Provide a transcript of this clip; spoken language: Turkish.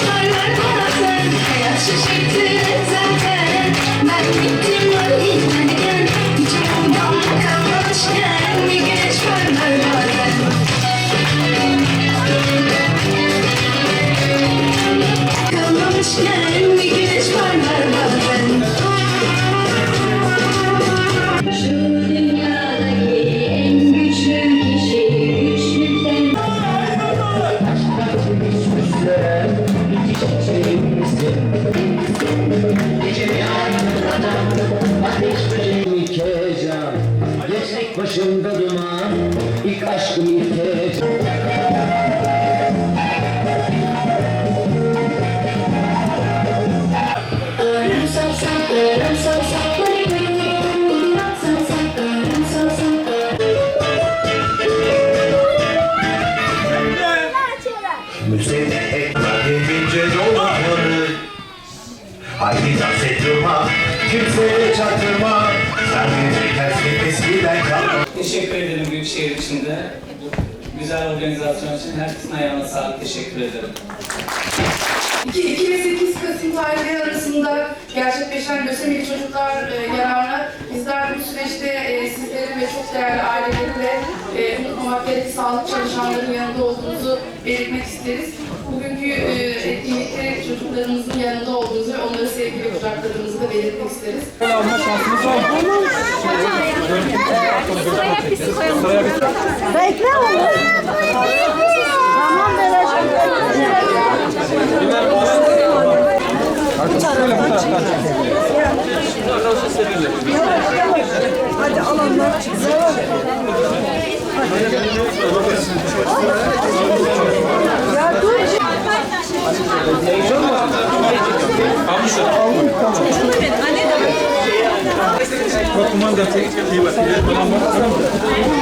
söyle Yıkacağım Geçtik başımda duman ilk İlk aşkımı yıkacağım Ölüm sorsak, ölüm sorsak Müzik, gelince doğru. Haydi dans et durma Kimseye çaktırma Sen bizi tersin eskiden kalma Teşekkür ederim Büyükşehir içinde. Bu güzel organizasyon için herkesin ayağına sağlık. Teşekkür ederim. 2, 2 ve 8 Kasım tarihleri arasında gerçekleşen lösemili çocuklar e, yararına bizler bu süreçte e, sizlerin ve çok değerli ailelerin ve e, unutmamak gerek sağlık çalışanlarının yanında olduğunuzu belirtmek isteriz. Bugünkü e, etkinlikte çocuklarımızın yanında olduğunuzu kucakladığımızı da belirtmek isteriz. Bekle oğlum. Tamam vereceğim. Hadi alanlar çıksın. Ya Kumanda tek bir bakıyor. Tamam.